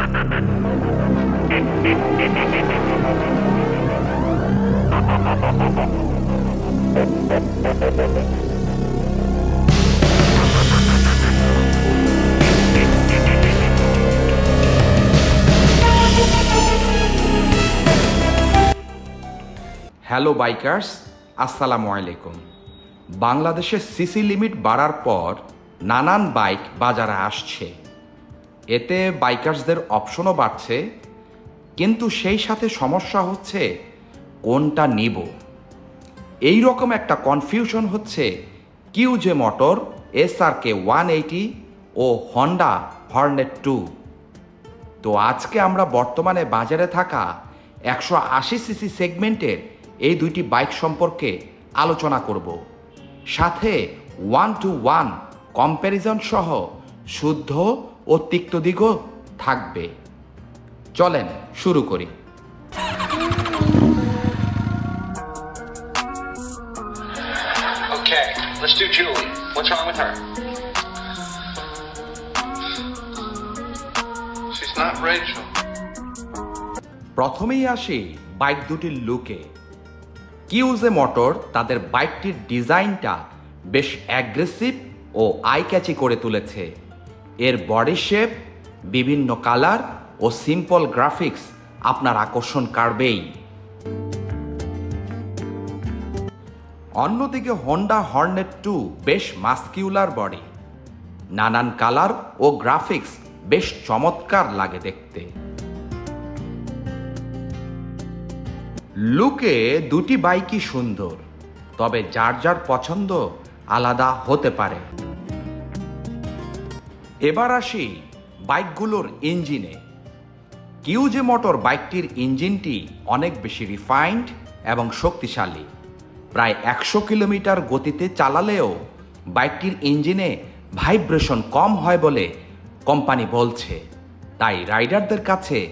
Hello bikers আসসালামু আলাইকুম বাংলাদেশে সিসি লিমিট বাড়ার পর নানান বাইক বাজারে আসছে। এতে বাইকার্সদের অপশনও বাড়ছে, কিন্তু সেই সাথে সমস্যা হচ্ছে কোনটা নিব। এই রকম একটা কনফিউশন হচ্ছে Q J motor S R K one eighty ও হন্ডা হর্নেট টু তো আজকে আমরা বর্তমানে বাজারে থাকা একশো আশি সিসি সেগমেন্টের এই দুইটি বাইক সম্পর্কে আলোচনা করব। সাথে ওয়ান টু ওয়ান কম্প্যারিজন সহ শুদ্ধ ও তিক্ত দিকও থাকবে চলেন শুরু করি let's do Julie. What's wrong with her? She's not Rachel. প্রথমেই আসি বাইক দুটির লুকে কিউজে মোটর তাদের বাইকটির ডিজাইনটা বেশ অ্যাগ্রেসিভ ও আই ক্যাচি করে তুলেছে এর বডি শেপ বিভিন্ন কালার ও সিম্পল গ্রাফিক্স আপনার আকর্ষণ কাড়বেই। অন্যদিকে হন্ডা হর্নেট টু বেশ মাস্কিউলার বডি নানান কালার ও গ্রাফিক্স বেশ চমৎকার লাগে দেখতে। লুকে দুটি বাইকই সুন্দর, তবে যার যার পছন্দ আলাদা হতে পারে। এবার আসি বাইকগুলোর ইঞ্জিনে। কিউজে মোটর বাইকটির ইঞ্জিনটি অনেক বেশি রিফাইন্ড এবং শক্তিশালী। প্রায় একশো কিলোমিটার গতিতে চালালেও বাইকটির ইঞ্জিনে ভাইব্রেশন কম হয় বলে কোম্পানি বলছে। তাই রাইডারদের কাছে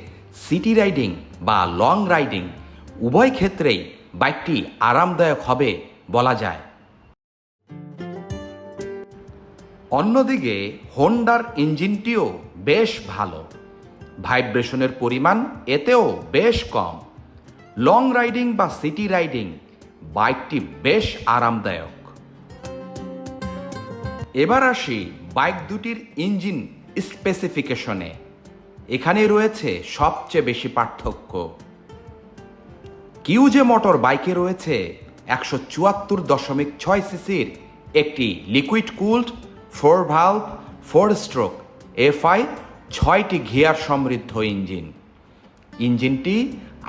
সিটি রাইডিং বা লং রাইডিং উভয় ক্ষেত্রেই বাইকটি আরামদায়ক হবে বলা যায়। অন্যদিকে হোন্ডার ইঞ্জিনটিও বেশ ভালো। ভাইব্রেশনের পরিমাণ এতেও বেশ কম। লং রাইডিং বা সিটি রাইডিং বাইকটি বেশ আরামদায়ক। এবার আসি বাইক দুটির ইঞ্জিন স্পেসিফিকেশনে। এখানে রয়েছে সবচেয়ে বেশি পার্থক্য। কিউজে মোটর বাইকে রয়েছে একশো চুয়াত্তর দশমিক ছয় সিসির একটি liquid cooled four valve four stroke FI ছয়টি ঘিয়ার সমৃদ্ধ ইঞ্জিন। ইঞ্জিনটি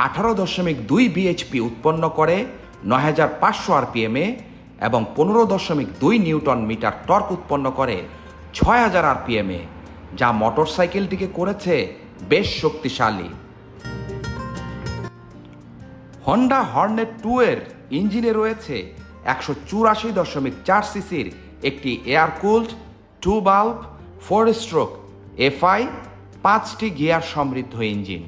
আঠারো দশমিক দুই বিএইচপি উৎপন্ন করে, নয় হাজার পাঁচশো আরপিএমে এবং পনেরো দশমিক দুই নিউটন মিটার টর্ক উৎপন্ন করে, ছয় হাজার আরপিএমে যা মোটরসাইকেলটিকে করেছে বেশ শক্তিশালী। হন্ডা হর্নেট টু এর ইঞ্জিনে রয়েছে একশো চুরাশি দশমিক চার সিসির একটি এয়ার কুলড টু বাল্ব ফোর স্ট্রোক এফআই পাঁচটি গিয়ার সমৃদ্ধ ইঞ্জিন।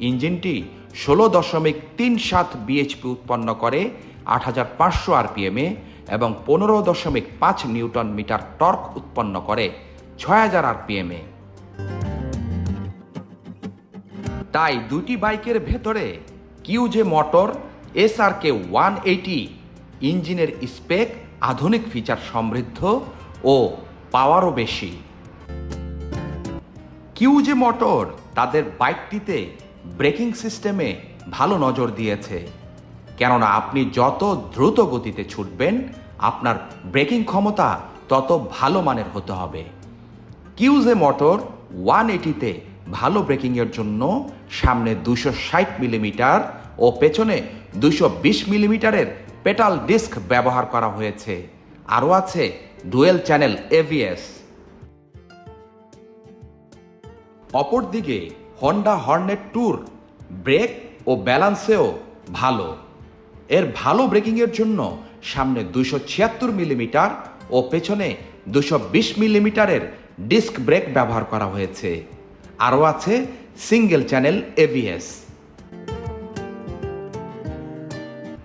ইঞ্জিনটি ষোলো দশমিক তিন সাত বিএইচপি উৎপন্ন করে আট হাজার পাঁচশো আরপিএমে এবং পনেরো দশমিক পাঁচ নিউটন মিটার টর্ক উৎপন্ন করে ছয় হাজার আরপিএমে তাই দুটি বাইকের ভেতরে QJ motor S R K one eighty ইঞ্জিনের স্পেক আধুনিক ফিচার সমৃদ্ধ ও পাওয়ারও বেশি। কিউজে মোটর তাদের বাইকটিতে ব্রেকিং সিস্টেমে ভালো নজর দিয়েছে। কেননা আপনি যত দ্রুত গতিতে ছুটবেন, আপনার ব্রেকিং ক্ষমতা তত ভালো মানের হতে হবে। কিউজে মোটর ওয়ান এইটিতে ভালো ব্রেকিংয়ের জন্য সামনে দুশো ষাট মিলিমিটার ও পেছনে দুশো বিশ মিলিমিটারের পেটাল ডিস্ক ব্যবহার করা হয়েছে। আরও আছে ডুয়েল চ্যানেল এভিএস অপরদিকে হন্ডা হর্নেট ট্যুর ব্রেক ও ব্যালান্সেও ভালো। এর ভালো ব্রেকিংয়ের জন্য সামনে দুশো ছিয়াত্তর মিলিমিটার ও পেছনে দুশো বিশ মিলিমিটারের ডিস্ক ব্রেক ব্যবহার করা হয়েছে। আরও আছে সিঙ্গেল চ্যানেল এভিএস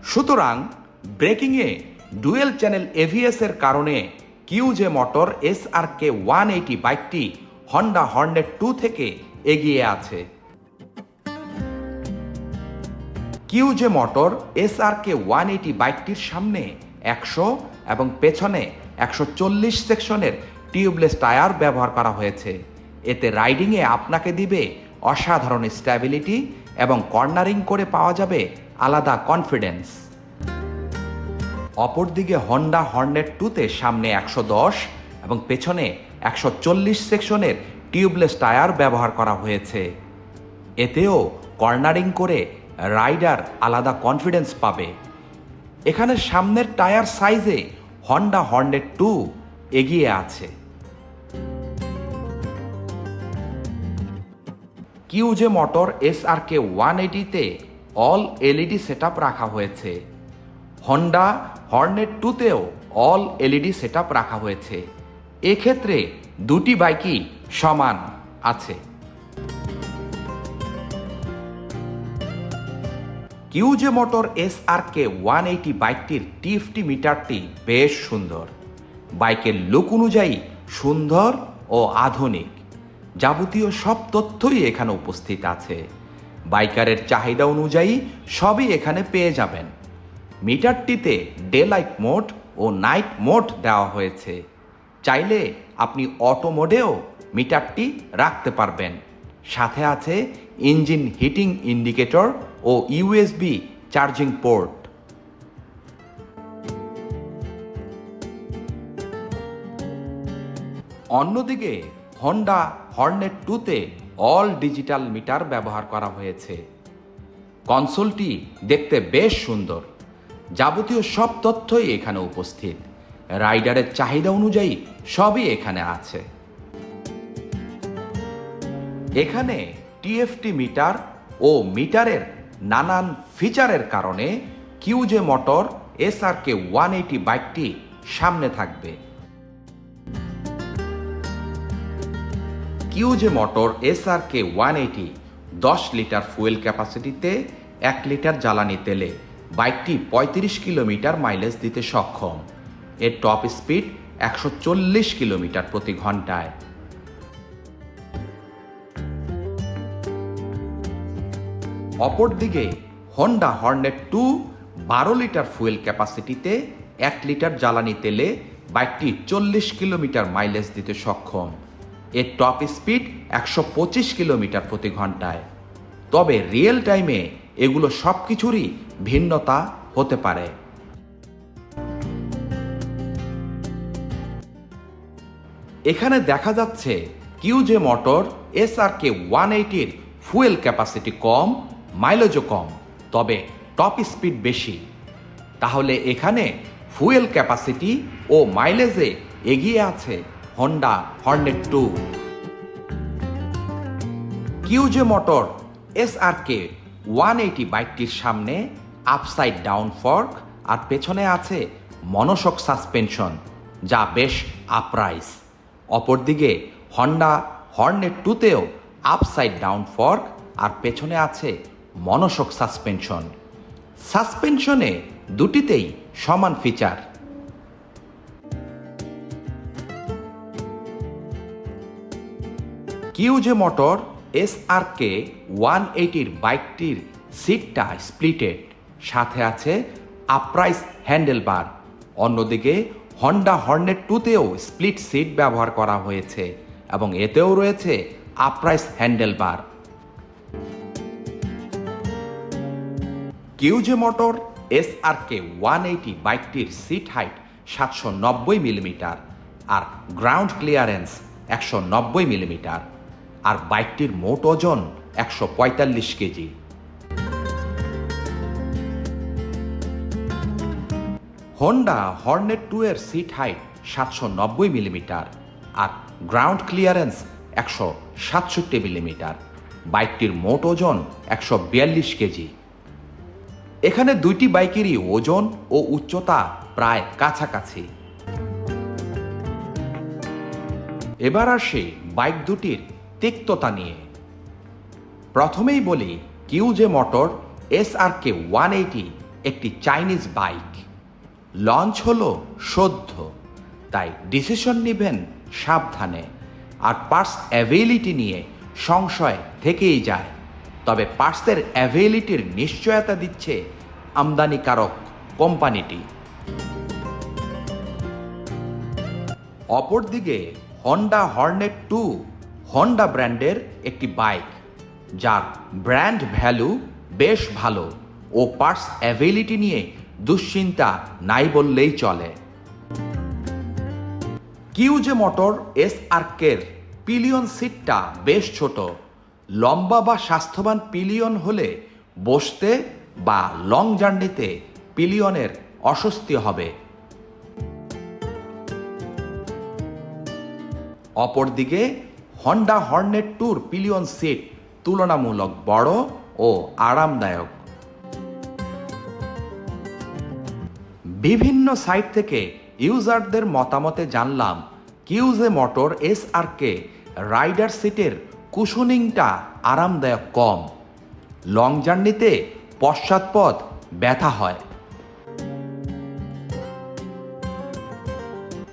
সুতরাং ব্রেকিংয়ে ডুয়েল চ্যানেল এভিএস এর কারণে QJ motor S R K one eighty বাইকটি হন্ডা হর্নেট টু থেকে এগিয়ে আছে। QJ motor S R K one eighty বাইকটির সামনে একশো এবং পেছনে একশো চল্লিশ সেকশনের টিউবলেস টায়ার ব্যবহার করা হয়েছে। এতে রাইডিংয়ে আপনাকে দিবে অসাধারণ স্ট্যাবিলিটি এবং কর্নারিং করে পাওয়া যাবে আলাদা কনফিডেন্স। অপরদিকে হন্ডা হর্নেট টুতে সামনে একশো দশ এবং পেছনে একশো চল্লিশ সেকশনের টিউবলেস টায়ার ব্যবহার করা হয়েছে। এতেও কর্নারিং করে রাইডার আলাদা কনফিডেন্স পাবে। এখানে সামনের টায়ার সাইজে হন্ডা হর্নেট টু এগিয়ে আছে। QJ motor S R K one এইটিতে all LED set রাখা হয়েছে। হন্ডা হর্নেট টুতেও অল এলইডি সেট রাখা হয়েছে। এক্ষেত্রে দুটি বাইকই সমান আছে। QJ motor S R K one eighty বাইকটির টিএফটি মিটারটি বেশ সুন্দর। বাইকের লুক অনুযায়ী সুন্দর ও আধুনিক। যাবতীয় সব তথ্যই এখানে উপস্থিত আছে। বাইকারের চাহিদা অনুযায়ী সবই এখানে পেয়ে যাবেন। মিটারটিতে ডে লাইট মোড ও নাইট মোড দেওয়া হয়েছে। চাইলে আপনি অটো মোডেও মিটারটি রাখতে পারবেন। সাথে আছে ইঞ্জিন হিটিং ইন্ডিকেটর ও ইউএসবি চার্জিং পোর্ট। অন্যদিকে, হন্ডা হর্নেট টুতে অল ডিজিটাল মিটার ব্যবহার করা হয়েছে। কনসোলটি দেখতে বেশ সুন্দর। যাবতীয় সব তথ্যই এখানে উপস্থিত। রাইডারের চাহিদা অনুযায়ী সবই এখানে আছে। এখানে টিএফটি মিটার ও মিটারের নানান ফিচারের কারণে QJ motor S R K one eighty বাইকটি সামনে থাকবে। QJ motor S R K one eighty দশ লিটার ফুয়েল ক্যাপাসিটিতে এক লিটার জ্বালানি তেলে বাইকটি পঁয়ত্রিশ কিলোমিটার মাইলেজ দিতে সক্ষম। এর টপ স্পিড একশো চল্লিশ কিলোমিটার প্রতি ঘন্টায়। অপরদিকে হন্ডা হর্নেট টু বারো লিটার ফুয়েল ক্যাপাসিটিতে এক লিটার জ্বালানি তেলে বাইকটি চল্লিশ কিলোমিটার মাইলেজ দিতে সক্ষম। এর টপ স্পিড একশো পঁচিশ কিলোমিটার প্রতি ঘন্টায়। তবে রিয়েল টাইমে এগুলো সব কিছুরই ভিন্নতা হতে পারে। এখানে দেখা যাচ্ছে QJ motor S R K one এইটির ফুয়েল ক্যাপাসিটি কম মাইলেজও কম, তবে টপ স্পিড বেশি। তাহলে এখানে ফুয়েল ক্যাপাসিটি ও মাইলেজে এগিয়ে আছে Honda Hornet two QJ motor S R K one eighty বাইকটির সামনে আপসাইড ডাউন ফর্ক আর পেছনে আছে মনোশক সাসপেনশন যা বেশ আপরাইস অপরদিকে হন্ডা হর্নেট টুতেও আপসাইড ডাউন ফর্ক আর পেছনে আছে মনোশক সাসপেনশন সাসপেনশনে দুটিতেই সমান feature QJ motor S R K one এইটির বাইকটির সিটটা স্প্লিটেড সাথে আছে আপরাইস হ্যান্ডেলবার অন্যদিকে হন্ডা হর্নেট টুতেও স্প্লিট সিট ব্যবহার করা হয়েছে এবং এতেও রয়েছে upraised handlebar QJ motor S R K one eighty বাইকটির সিট হাইট সাতশো নব্বই মিলিমিটার আর গ্রাউন্ড ক্লিয়ারেন্স একশো নব্বই মিলিমিটার আর বাইকটির মোট ওজন একশো পঁয়তাল্লিশ কেজি। হন্ডা হর্নেট টু এর সিট হাইট সাতশো নব্বই মিলিমিটার আর গ্রাউন্ড ক্লিয়ারেন্স একশো সাতষট্টি মিলিমিটার বাইকটির মোট ওজন একশো বিয়াল্লিশ কেজি। এখানে দুইটি বাইকেরই ওজন ও উচ্চতা প্রায় কাছাকাছি। এবার আসি বাইক দুটির তিক্ততা নিয়ে। প্রথমেই বলি, QJ motor S R K one eighty একটি চাইনিজ বাইক। লঞ্চ হল সদ্য, তাই ডিসিশন নেবেন সাবধানে। আর পার্স অ্যাভেইলিটি নিয়ে সংশয় থেকেই যায়। তবে পার্সের অ্যাভেলিটির নিশ্চয়তা দিচ্ছে আমদানিকারক কোম্পানিটি। অপরদিকে, হন্ডা হর্নেট টু হন্ডা ব্র্যান্ডের একটি বাইক যার ব্র্যান্ড ভ্যালু বেশ ভালো ও পার্টস অ্যাভেলিটি নিয়ে দুশ্চিন্তা নাই বললেই চলে। কিউজে মোটর এস আর্কের পিলিয়ন সিটটা বেশ ছোট, লম্বা বা স্বাস্থ্যবান পিলিয়ন হলে বসতে বা লং জার্নিতে পিলিয়নের অস্বস্তি হবে। অপরদিকে Honda Hornet two pillion seat তুলনামূলক বড় ও আরামদায়ক। বিভিন্ন সাইট থেকে ইউজারদের মতামতে জানলাম QJ motor S R K rider সিটের কুশনিংটা আরামদায়ক কম। লং জার্নিতে পশ্চাৎপদ ব্যথা হয়।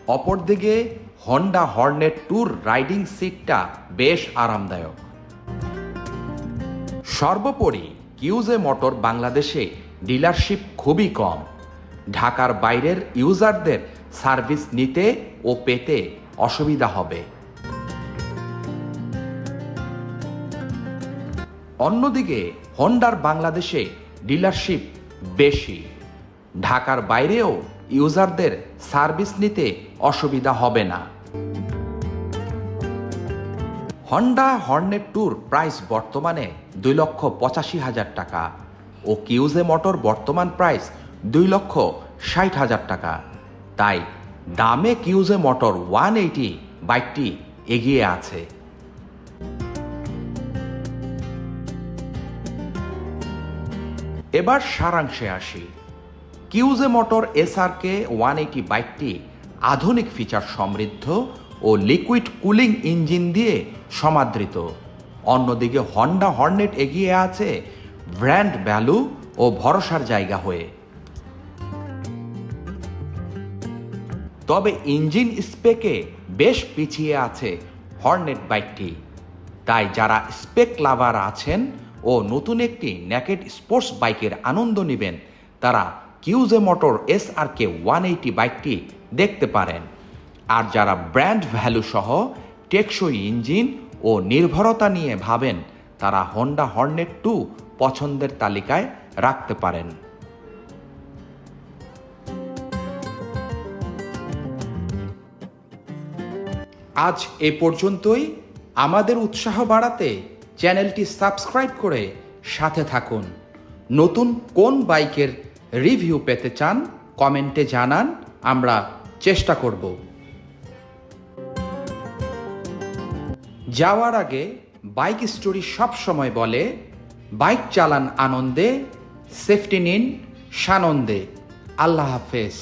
অপরদিকে হন্ডা হর্নেট ট্যুর রাইডিং সিটটা বেশ আরামদায়ক। সর্বোপরি কিউজে মোটর বাংলাদেশে ডিলারশিপ খুবই কম। ঢাকার বাইরের ইউজারদের সার্ভিস নিতে ও পেতে অসুবিধা হবে। অন্যদিকে হন্ডার বাংলাদেশে ডিলারশিপ বেশি। ঢাকার বাইরেও ইউজারদের সার্ভিস নিতে অসুবিধা হবে না। হন্ডা হর্নেট ট্যুর প্রাইস বর্তমানে দুই লক্ষ পঁচাশি হাজার টাকা ও কিউজে মোটর বর্তমান প্রাইস দুই লক্ষ ষাট হাজার টাকা। তাই দামে কিউজে মোটর ওয়ান এইটি বাইকটি এগিয়ে আছে। এবার সারাংশে আসি। কিউজে মোটর এসআরকে ওয়ান এইটি বাইকটি আধুনিক ফিচার সমৃদ্ধ ও লিকুইড কুলিং ইঞ্জিন দিয়ে সমাদৃত। অন্যদিকে হন্ডা হর্নেট এগিয়ে আছে ব্র্যান্ড ভ্যালু ও ভরসার জায়গা হয়ে। তবে ইঞ্জিন স্পেকে বেশ পিছিয়ে আছে হর্নেট বাইকটি। তাই যারা স্পেক লাভার আছেন ও নতুন একটি ন্যাকেড স্পোর্টস বাইকের আনন্দ নেবেন, তারা QJ motor S R K one eighty বাইকটি দেখতে পারেন। আর যারা ব্র্যান্ড ভ্যালু সহ টেকসই ইঞ্জিন ও নির্ভরতা নিয়ে ভাবেন, তারা হন্ডা হর্নেট টু পছন্দের তালিকায় রাখতে পারেন। আজ এ পর্যন্তই। আমাদের উৎসাহ বাড়াতে চ্যানেলটি সাবস্ক্রাইব করে সাথে থাকুন। নতুন কোন বাইকের রিভিউ পেতে চান, কমেন্টে জানান, আমরা চেষ্টা করব। যাওয়ার আগে বাইক স্টোরি সব সময় বলে, বাইক চালান আনন্দে, সেফটি নিন সানন্দে। আল্লাহ হাফেজ।